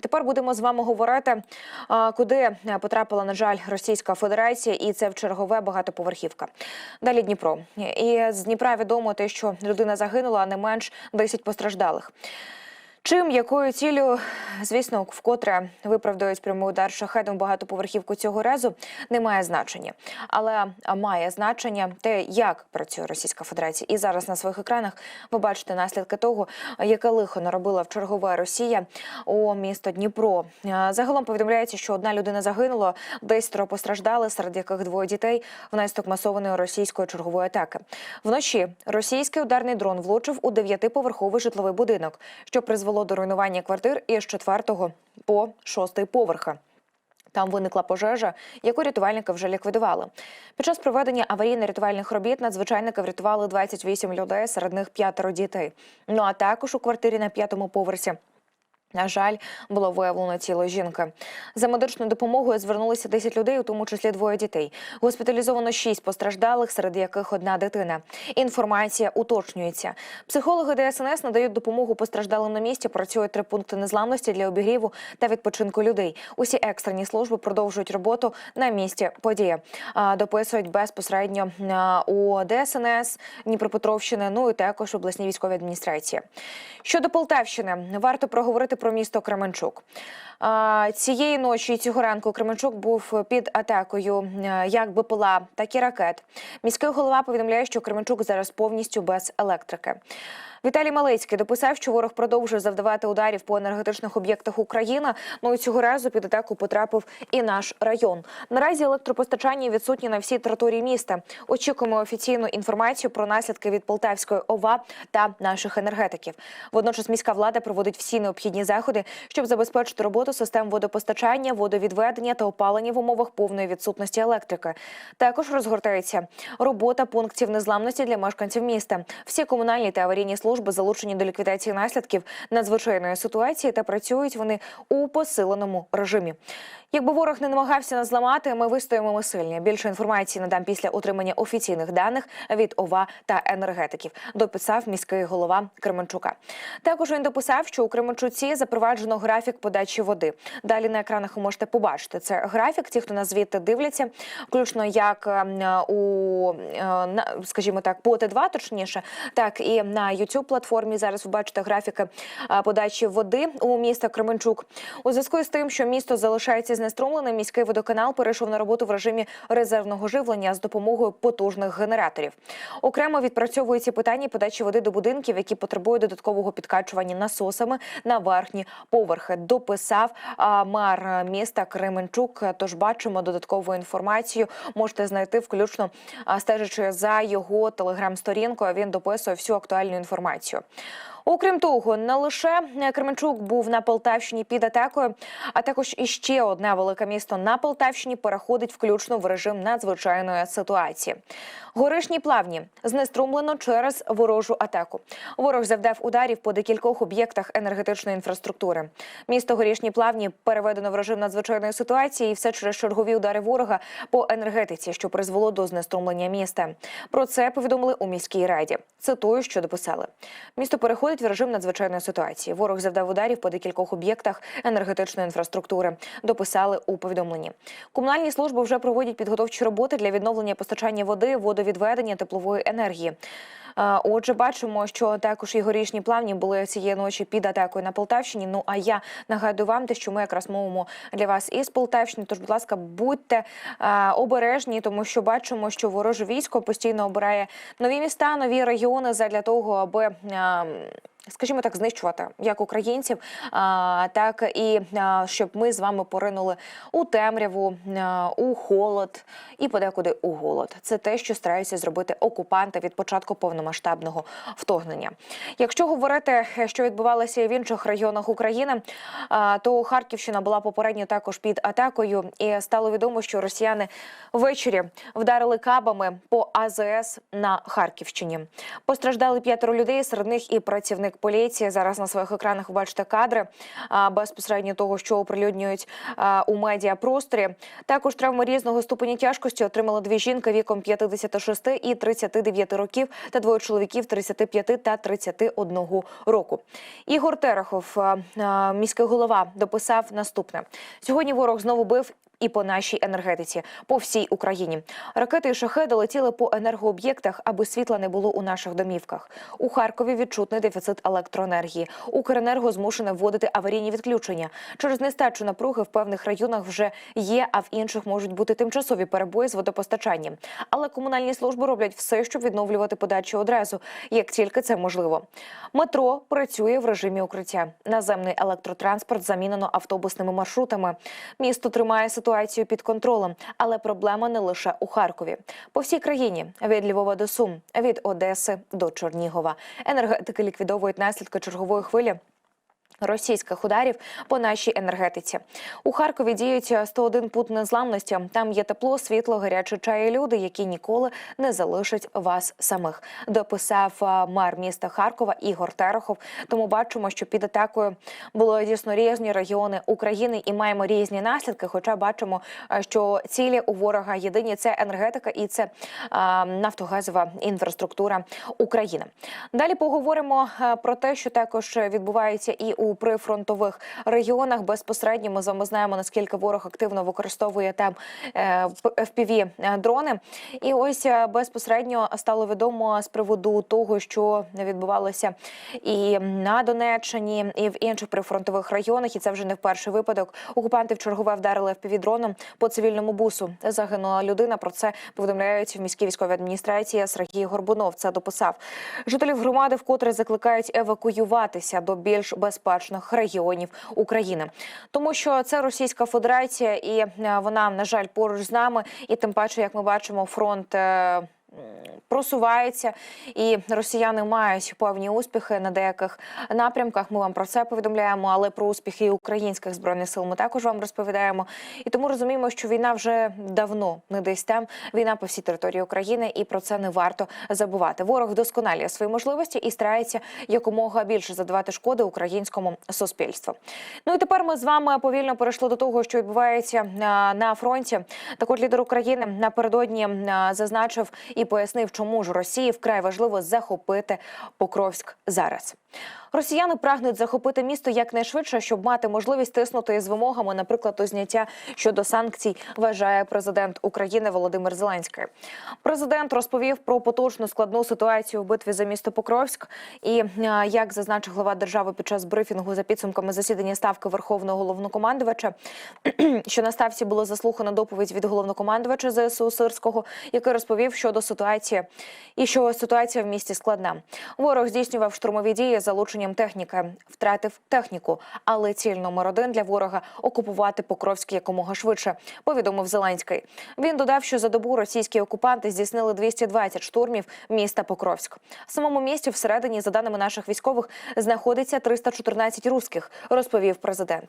Тепер будемо з вами говорити, куди потрапила, на жаль, Російська Федерація, і це в чергове багатоповерхівка. Далі Дніпро. І з Дніпра відомо те, що людина загинула, а не менш 10 постраждалих. Чим якою ціллю, звісно, вкотре виправдують прямий удар шахедом багатоповерхівку цього разу, не має значення, але має значення те, як працює Російська Федерація. І зараз на своїх екранах ви бачите наслідки того, яке лихо наробила в чергове Росія у місто Дніпро. Загалом повідомляється, що одна людина загинула, десятеро постраждали, серед яких двоє дітей внаслідок масованої російської чергової атаки. Вночі російський ударний дрон влучив у дев'ятиповерховий житловий будинок, що призвело до руйнування квартир із четвертого по шостий поверха. Там виникла пожежа, яку рятувальники вже ліквідували. Під час проведення аварійно-рятувальних робіт надзвичайники врятували 28 людей, серед них п'ятеро дітей. Ну а також у квартирі на п'ятому поверсі. На жаль, було виявлено тіло жінки. За медичною допомогою звернулися 10 людей, у тому числі двоє дітей. Госпіталізовано 6 постраждалих, серед яких одна дитина. Інформація уточнюється. Психологи ДСНС надають допомогу постраждалим на місці. Працюють три пункти незламності для обігріву та відпочинку людей. Усі екстрені служби продовжують роботу на місці події. Дописують безпосередньо у ДСНС Дніпропетровщини, ну і також обласній військовій адміністрації. Щодо Полтавщини, варто проговорити про місто Кременчук. Цієї ночі цього ранку Кременчук був під атакою як БПЛА, так і ракет. Міський голова повідомляє, що Кременчук зараз повністю без електрики. Віталій Малицький дописав, що ворог продовжує завдавати ударів по енергетичних об'єктах України. Ну і цього разу під атаку потрапив і наш район. Наразі електропостачання відсутні на всій території міста. Очікуємо офіційну інформацію про наслідки від Полтавської ОВА та наших енергетиків. Водночас міська влада проводить всі необхідні заходи, щоб забезпечити роботу систем водопостачання, водовідведення та опалення в умовах повної відсутності електрики. Також розгортається робота пунктів незламності для мешканців міста. Всі комунальні та аварійні служби залучені до ліквідації наслідків надзвичайної ситуації та працюють вони у посиленому режимі. Якби ворог не намагався нас зламати, ми вистоїмо ми сильні. Більше інформації надам після отримання офіційних даних від ОВА та енергетиків. Дописав міський голова Кременчука. Також він дописав, що у Кременчуці запроваджено графік подачі води. Далі на екранах ви можете побачити це графік. Ті, хто нас звідти дивляться, включно як е, у е, скажімо так, по Т2, точніше, так і на youtube платформі. Зараз ви бачите графіки подачі води у міста Кременчук. У зв'язку з тим, що місто залишається знеструмленим, міський водоканал перейшов на роботу в режимі резервного живлення з допомогою потужних генераторів. Окремо відпрацьовуються питання подачі води до будинків, які потребують додаткового підкачування насосами на верхні поверхи. Дописав мер міста Кременчук. Тож бачимо додаткову інформацію. Можете знайти включно стежачи за його телеграм-сторінкою. Він дописує всю актуальну інформацію інформацію. Окрім того, не лише Кременчук був на Полтавщині під атакою, а також іще одне велике місто на Полтавщині переходить включно в режим надзвичайної ситуації. Горишні плавні знеструмлено через ворожу атаку. Ворог завдав ударів по декількох об'єктах енергетичної інфраструктури. Місто Горішні плавні переведено в режим надзвичайної ситуації, і все через чергові удари ворога по енергетиці, що призвело до знеструмлення міста. Про це повідомили у міській раді. Цитую, що дописали. Місто переходить в режим надзвичайної ситуації. Ворог завдав ударів по декількох об'єктах енергетичної інфраструктури. Дописали у повідомленні. Комунальні служби вже проводять підготовчі роботи для відновлення постачання води, водовідведення теплової енергії. Отже, бачимо, що також і горішні плавні були цієї ночі під атакою на Полтавщині. Ну а я нагадую вам, те, що ми якраз мовимо для вас із Полтавщини. Тож, будь ласка, будьте обережні, тому що бачимо, що вороже військо постійно обирає нові міста, нові регіони задля того, аби. Е, Скажімо так, знищувати як українців, так і щоб ми з вами поринули у темряву, у холод і подекуди у голод. Це те, що стараються зробити окупанти від початку повномасштабного вторгнення. Якщо говорити, що відбувалося і в інших регіонах України, то Харківщина була попередньо також під атакою, і стало відомо, що росіяни ввечері вдарили кабами по АЗС на Харківщині. Постраждали п'ятеро людей, серед них і працівник поліції. Зараз на своїх екранах ви бачите кадри безпосередньо того, що оприлюднюють у медіапросторі. Також травми різного ступеня тяжкості отримали дві жінки віком 56 і 39 років та двоє чоловіків 35 та 31 року. Ігор Терехов, міський голова, дописав наступне: сьогодні ворог знову бив. І по нашій енергетиці по всій Україні ракети і шахеди летіли по енергооб'єктах, аби світла не було у наших домівках. У Харкові відчутний дефіцит електроенергії. Укренерго змушене вводити аварійні відключення. Через нестачу напруги в певних районах вже є, а в інших можуть бути тимчасові перебої з водопостачанням. Але комунальні служби роблять все, щоб відновлювати подачу одразу, як тільки це можливо. Метро працює в режимі укриття. Наземний електротранспорт замінено автобусними маршрутами. Місто тримає ситуацію під контролем, але проблема не лише у Харкові. По всій країні від Львова до Сум, від Одеси до Чернігова. Енергетики ліквідовують наслідки чергової хвилі. Російських ударів по нашій енергетиці у Харкові діють 101 пункт незламності. Там є тепло, світло, гаряче чай і люди, які ніколи не залишать вас самих. Дописав а, мер міста Харкова Ігор Терехов. Тому бачимо, що під атакою було дійсно різні регіони України і маємо різні наслідки. Хоча бачимо, що цілі у ворога єдині це енергетика і це а, нафтогазова інфраструктура України. Далі поговоримо про те, що також відбувається і у прифронтових регіонах. Безпосередньо ми з вами знаємо наскільки ворог активно використовує там fpv дрони. І ось е, безпосередньо стало відомо з приводу того, що відбувалося і на Донеччині, і в інших прифронтових районах. І це вже не в перший випадок. Окупанти в чергове вдарили fpv дроном по цивільному бусу. Загинула людина. Про це повідомляють в міській військовій адміністрації. Сергій Горбунов це дописав. Жителів громади вкотре закликають евакуюватися до більш безпечних регіонів України, тому що це Російська Федерація, і е, вона на жаль поруч з нами. І тим паче, як ми бачимо, фронт. Просувається, і росіяни мають певні успіхи на деяких напрямках. Ми вам про це повідомляємо, але про успіхи українських збройних сил ми також вам розповідаємо. І тому розуміємо, що війна вже давно не десь там. Війна по всій території України, і про це не варто забувати. Ворог вдосконалює свої можливості і старається якомога більше задавати шкоди українському суспільству. Ну і тепер ми з вами повільно перейшли до того, що відбувається на фронті. Так от лідер України напередодні зазначив і пояснив, чому ж Росії вкрай важливо захопити Покровськ зараз. Росіяни прагнуть захопити місто якнайшвидше, щоб мати можливість тиснути з вимогами, наприклад, у зняття щодо санкцій, вважає президент України Володимир Зеленський. Президент розповів про поточну складну ситуацію в битві за місто Покровськ. І е, як зазначив глава держави під час брифінгу за підсумками засідання ставки Верховного головнокомандувача, що на ставці було заслухано доповідь від головнокомандувача ЗСУ Сирського, який розповів щодо ситуації і що ситуація в місті складна. Ворог здійснював штурмові дії з залученням техніки, втратив техніку, але ціль номер один для ворога окупувати Покровськ якомога швидше. Повідомив Зеленський. Він додав, що за добу російські окупанти здійснили 220 штурмів міста Покровськ. В самому місті всередині, за даними наших військових, знаходиться 314 русських, розповів президент.